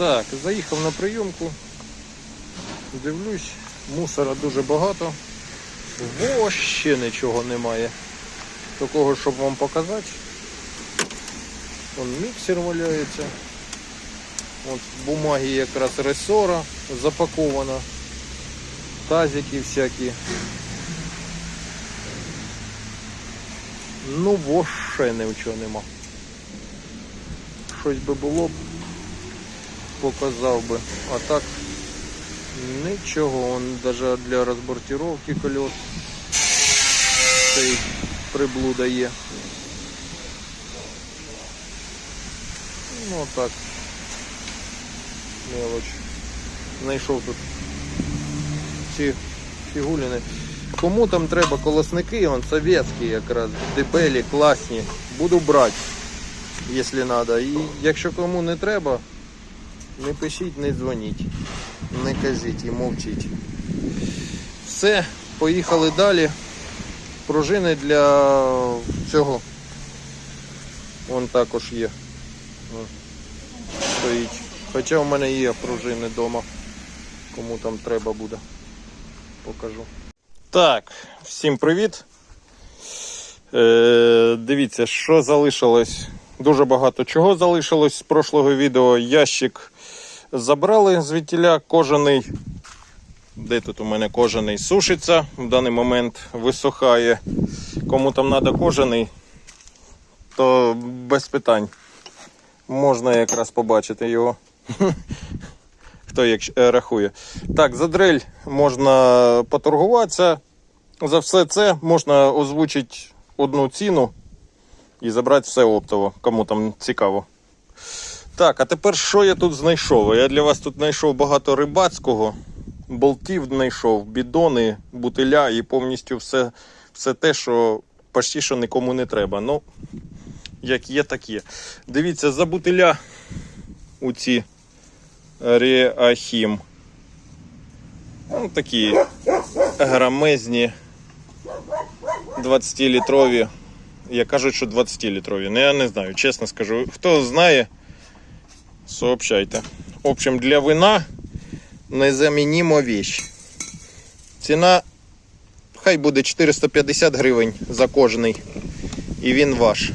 Так, заїхав на прийомку. Дивлюсь, мусора дуже багато. Вообще нічого немає. Такого, щоб вам показати. Вон міксер валяється. От бумаги якраз ресора запаковано. Тазики всякі. Ну, вообще нічого нема. Щось би було б, показав би. А так нічого, он даже для розбортировки колес цей приблуда є. Ну так. Мелоч. Знайшов тут ці фігуліни. Кому там треба колосники, он совєтські якраз, дебелі, класні. Буду брати, якщо треба. І якщо кому не треба, не пишіть, не дзвоніть, не кажіть і мовчіть. Все, поїхали далі. Пружини для цього. Вон також є. Стоїть. Хоча в мене є пружини вдома. Кому там треба буде. Покажу. Так, всім привіт. Е, дивіться, що залишилось. Дуже багато чого залишилось з прошлого відео. Ящик забрали звідтіля кожаний. Де тут у мене кожаний сушиться, в даний момент висухає. Кому там треба кожаний, то без питань. Можна якраз побачити його. Хто як е, рахує. Так, за дрель можна поторгуватися. За все це можна озвучити одну ціну і забрати все оптово, кому там цікаво. Так, а тепер що я тут знайшов? Я для вас тут знайшов багато рибацького, болтів знайшов, бідони, бутиля і повністю все, все те, що почти що нікому не треба. Ну, як є, так є. Дивіться, за бутиля у ці Реахім. Ну, такі грамезні 20-літрові. Я кажуть, що 20-літрові. Ну я не знаю, чесно скажу. Хто знає, сообщайте. В общем, для вина незамініма вещь. Ціна хай буде 450 гривень за кожний. І він ваш.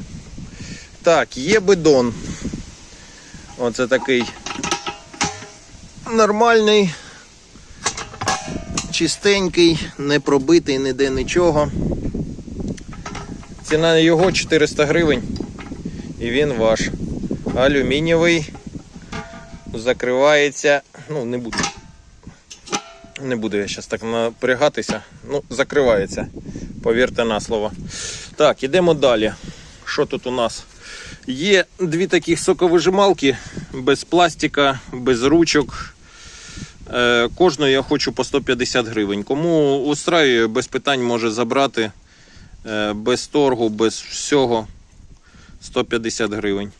Так, є бидон. Оце такий нормальний, чистенький, не пробитий ніде нічого. Ціна його 400 гривень. І він ваш. Алюмінієвий. Закривається. Ну, не буду. Не буду я зараз так напрягатися. Ну, закривається. Повірте на слово. Так, ідемо далі. Що тут у нас? Є дві таких соковижималки без пластика, без ручок. Е, Кожну я хочу по 150 гривень. Кому устраює, без питань може забрати. Е, Без торгу, без всього 150 гривень.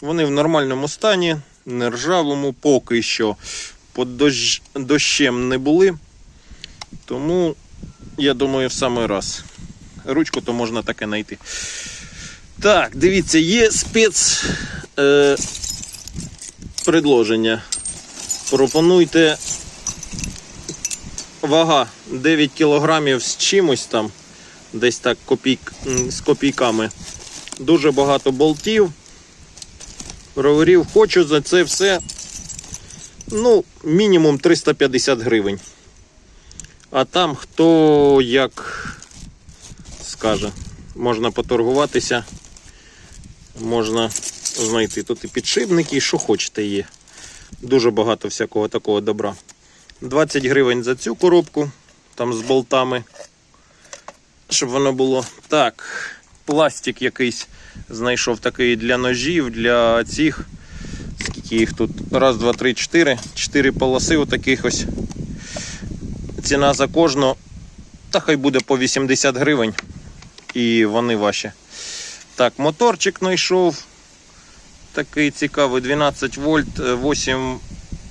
Вони в нормальному стані, не ржавому, поки що під дощ... дощем не були. Тому я думаю, в самий раз. Ручку то можна таке знайти. Так, дивіться, є спец е, предложення. Пропонуйте вага 9 кілограмів з чимось там, десь так копійк, з копійками. Дуже багато болтів. Роверів хочу за це все. Ну, мінімум 350 гривень. А там хто як скаже, можна поторгуватися, можна знайти. Тут і підшипники, і що хочете є. Дуже багато всякого такого добра. 20 гривень за цю коробку, там з болтами, щоб воно було. Так, пластик якийсь знайшов такий для ножів, для цих. Скільки їх тут? Раз, два, три, чотири. Чотири полоси отаких ось. Ціна за кожну. Та хай буде по 80 гривень. І вони ваші. Так, моторчик знайшов. Такий цікавий 12 вольт, е, 8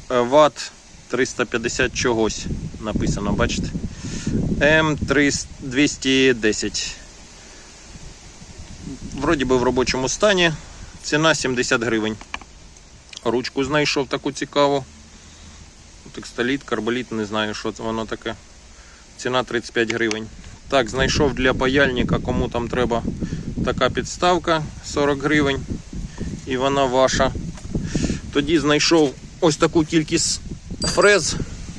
ватт, 350 чогось написано, бачите? М210. Вроді би в робочому стані. Ціна 70 гривень. Ручку знайшов таку цікаву. Текстоліт, карболіт, не знаю, що це воно таке. Ціна 35 гривень. Так, знайшов для паяльника, кому там треба така підставка 40 гривень. І вона ваша. Тоді знайшов ось таку кількість фрез.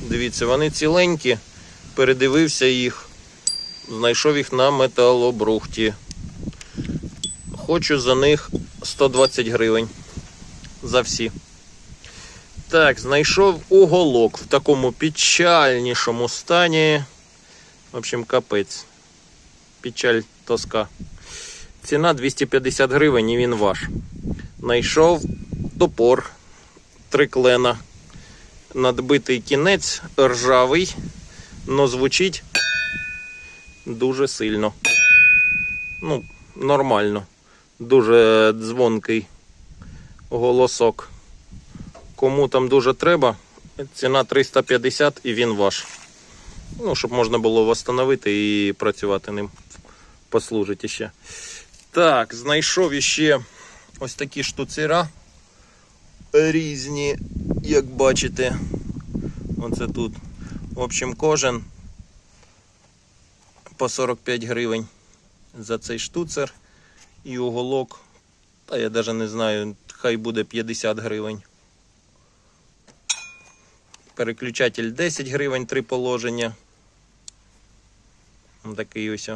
Дивіться, вони ціленькі. Передивився їх. Знайшов їх на металобрухті. Хочу за них 120 гривень. За всі. Так, знайшов уголок в такому печальнішому стані. В общем, капець. Печаль тоска. Ціна 250 гривень і він ваш. Знайшов топор три клена. Надбитий кінець ржавий, но звучить дуже сильно. Ну, нормально. Дуже дзвонкий голосок. Кому там дуже треба, ціна 350 і він ваш. Ну, щоб можна було встановити і працювати ним. Послужить іще. Так, знайшов іще ось такі штуцера різні, як бачите. Оце тут. В общем, кожен по 45 гривень за цей штуцер і уголок. Та я навіть не знаю, хай буде 50 гривень. Переключатель 10 гривень, три положення. Такий ось.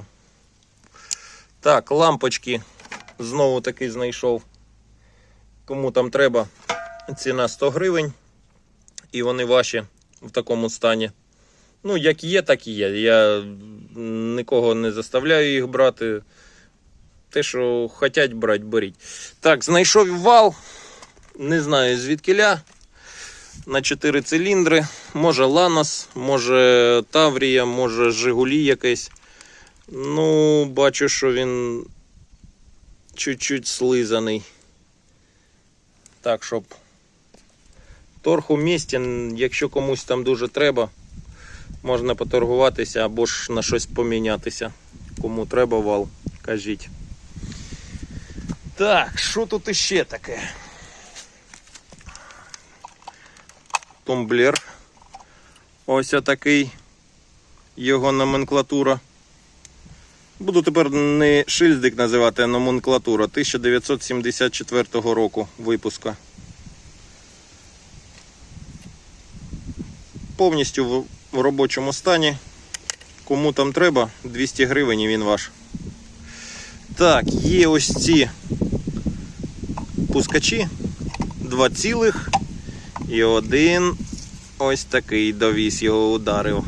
Так, лампочки знову таки знайшов. Кому там треба, ціна 100 гривень. І вони ваші в такому стані. Ну, як є, так і є. Я нікого не заставляю їх брати. Те, що хочуть брати, беріть. Так, знайшов вал. Не знаю звідкиля. На 4 циліндри. Може Ланос, може Таврія, може Жигулі якийсь. Ну, бачу, що він чуть-чуть слизаний. Так, щоб торг умістен, якщо комусь там дуже треба, можна поторгуватися або ж на щось помінятися. Кому треба вал, кажіть. Так, що тут іще таке? Тумблер. Ось такий його номенклатура. Буду тепер не шильдик називати, а номенклатура 1974 року випуска. Повністю в робочому стані. Кому там треба, 200 гривень і він ваш. Так, є ось ці пускачі. Два цілих. І один ось такий довіз його ударив.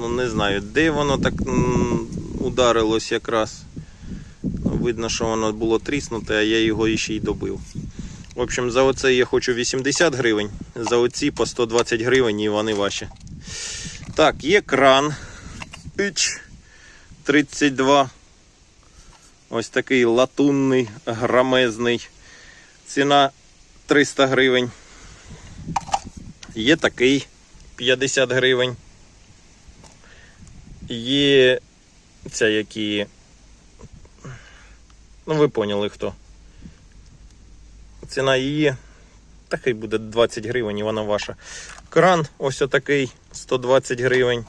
Ну не знаю, де воно так ударилось якраз. Видно, що воно було тріснуте, а я його іще й добив. В общем, за оце я хочу 80 гривень, за оці по 120 гривень і вони ваші. Так, є кран. Іч 32. Ось такий латунний, грамезний. Ціна 300 гривень. Є такий 50 гривень. Є ця які. Ну, ви поняли хто. Ціна її. Та хай буде 20 гривень і вона ваша. Кран ось отакий 120 гривень.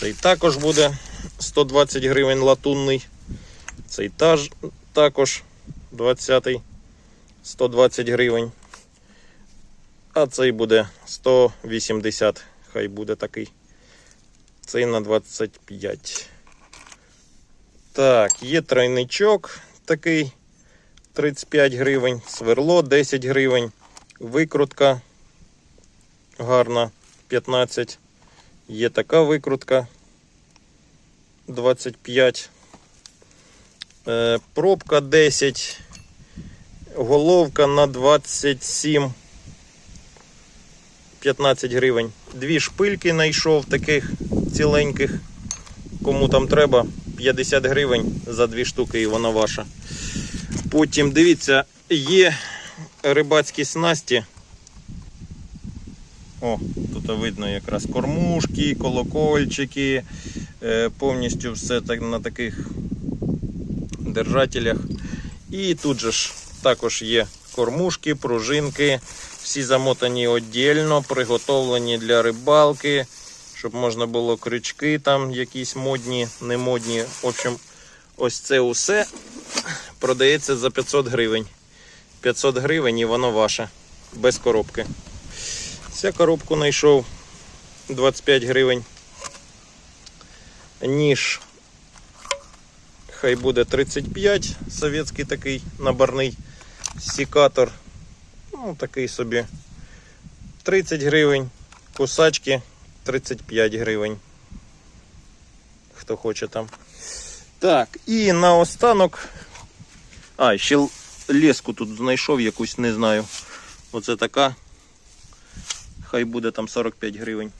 Цей також буде 120 гривень латунний. Цей таж, також 20 120 гривень. А цей буде 180, хай буде такий. Цей на 25. Так, є тройничок такий 35 гривень, сверло 10 гривень, викрутка гарна 15. Є така викрутка 25. Е, пробка 10. Головка на 27. 15 гривень. Дві шпильки знайшов таких ціленьких. Кому там треба, 50 гривень за дві штуки і вона ваша. Потім дивіться, є рибацькі снасті. О, тут видно якраз кормушки, колокольчики, е, повністю все так на таких держателях. І тут же ж також є кормушки, пружинки, Всі замотані віддільно, приготовлені для рибалки, щоб можна було крючки там якісь модні, не модні. В общем, ось це усе продається за 500 гривень. 500 гривень і воно ваше, без коробки. Ця коробку знайшов 25 гривень. Ніж хай буде 35, совєтський такий набарний сікатор. Ну, такий собі 30 гривень, кусачки 35 гривень. Хто хоче там. Так, і наостанок. А, ще леску тут знайшов якусь, не знаю. Оце така. Хай буде там 45 гривень.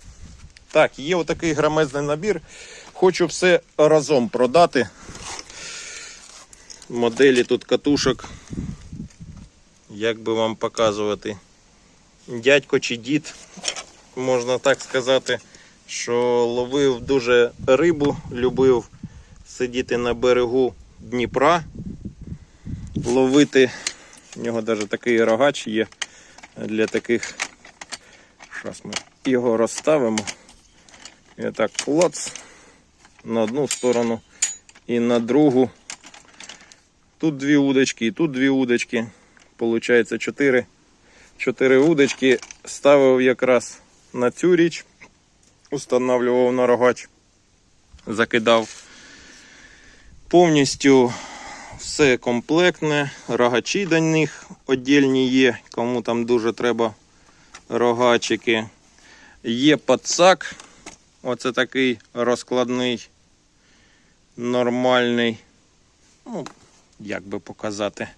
Так, є отакий громезний набір. Хочу все разом продати. Моделі тут катушок. Як би вам показувати? Дядько чи дід, можна так сказати, що ловив дуже рибу, любив сидіти на берегу Дніпра, ловити. У нього навіть такий рогач є для таких. Зараз ми його розставимо. І так клац на одну сторону і на другу. Тут дві удочки, і тут дві удочки. Получається чотири. Чотири удочки ставив якраз на цю річ, устанавливав на рогач, закидав. Повністю все комплектне, рогачі до них віддільні є, кому там дуже треба рогачики. Є пацак, оце такий розкладний, нормальний. Ну, як би показати.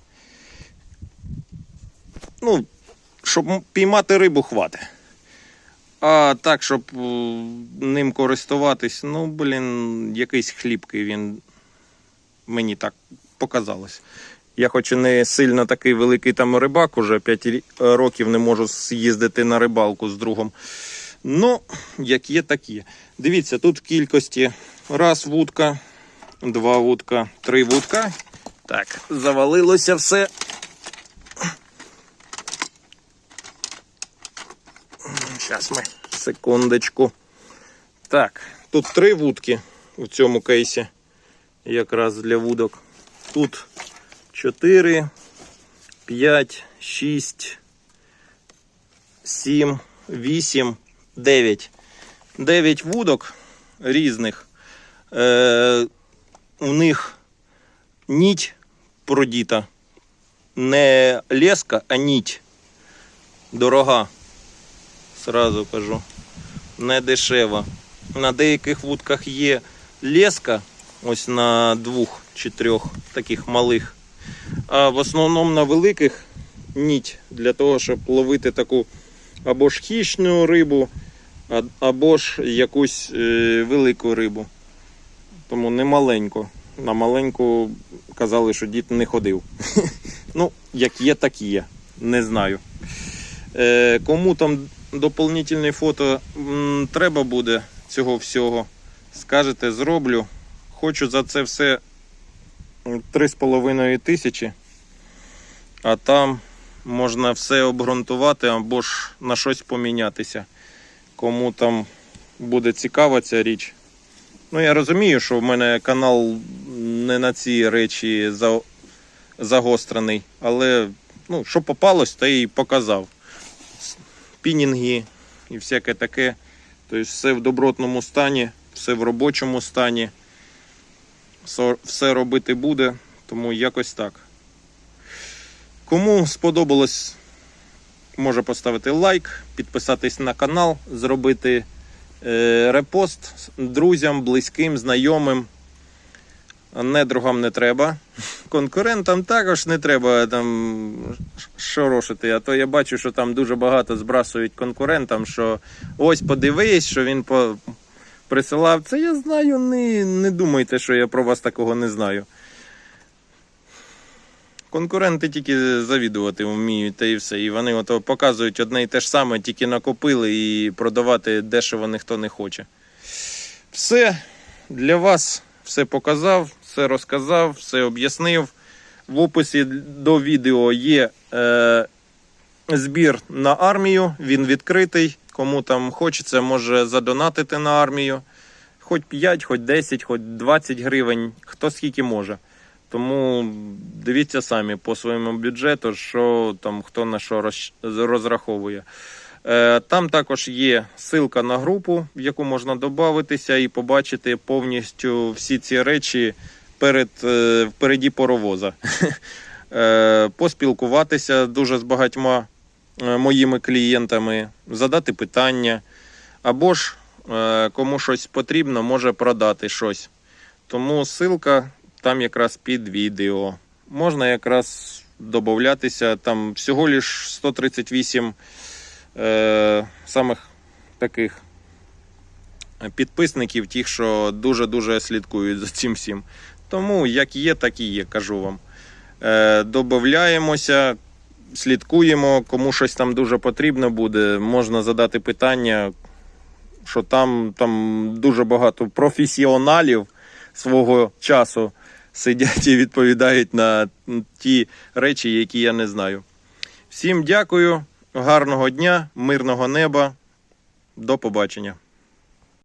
Ну, щоб піймати рибу хватить. А так, щоб е, ним користуватись, ну, блін, якийсь хлібкий він мені так показалось. Я хоч і не сильно такий великий там рибак, уже 5 років не можу з'їздити на рибалку з другом. Ну, як є, так є. Дивіться, тут в кількості раз вудка, два вудка, три вудка. Так, завалилося все. Зараз ми секундочку. Так, тут три вудки у цьому кейсі. Якраз для вудок. Тут 4, 5, 6, 7, 8, 9. 9 вудок різних. Е, у них ніть продіта. Не леска, а ніть. Дорога. Сразу кажу. Не дешева. На деяких вудках є леска, ось на двох чи трьох таких малих. А в основному на великих ніть для того, щоб ловити таку або ж хищну рибу, або ж якусь е, велику рибу. Тому не маленьку. На маленьку казали, що дід не ходив. ну, як є, так є. Не знаю. Е, кому там доповнительне фото м, треба буде цього всього, скажете, зроблю. Хочу за це все м, 3,5 тисячі. А там можна все обґрунтувати або ж на щось помінятися. Кому там буде цікава ця річ. Ну, я розумію, що в мене канал не на ці речі за... загострений, але ну, що попалось, то і показав. Пінінги і всяке таке. Тобто все в добротному стані, все в робочому стані. Все робити буде, тому якось так. Кому сподобалось, може поставити лайк, підписатись на канал, зробити е, репост друзям, близьким, знайомим. Недругам не треба. Конкурентам також не треба там шорошити. А то я бачу, що там дуже багато збрасують конкурентам, що ось подивись, що він по... присилав. Це я знаю, не, не думайте, що я про вас такого не знаю. Конкуренти тільки завідувати вміють, та і все. І вони ото показують одне і те ж саме, тільки накопили і продавати дешево ніхто не хоче. Все для вас все показав, все розказав, все об'яснив. В описі до відео є е, збір на армію. Він відкритий. Кому там хочеться, може задонатити на армію. Хоч 5, хоч 10, хоч 20 гривень, хто скільки може. Тому дивіться самі по своєму бюджету, що там хто на що розраховує. Е, Там також є ссылка на групу, в яку можна додатися і побачити повністю всі ці речі перед, е, впереді паровоза. Е, Поспілкуватися дуже з багатьма моїми клієнтами, задати питання. Або ж кому щось потрібно, може продати щось. Тому ссылка там якраз під відео. Можна якраз додатися. Там всього лиш 138 е, самих таких підписників, тих, що дуже-дуже слідкують за цим всім. Тому як є, так і є, кажу вам. Е, Додаємося, слідкуємо, кому щось там дуже потрібно буде. Можна задати питання, що там, там дуже багато професіоналів свого часу сидять і відповідають на ті речі, які я не знаю. Всім дякую, гарного дня, мирного неба. До побачення.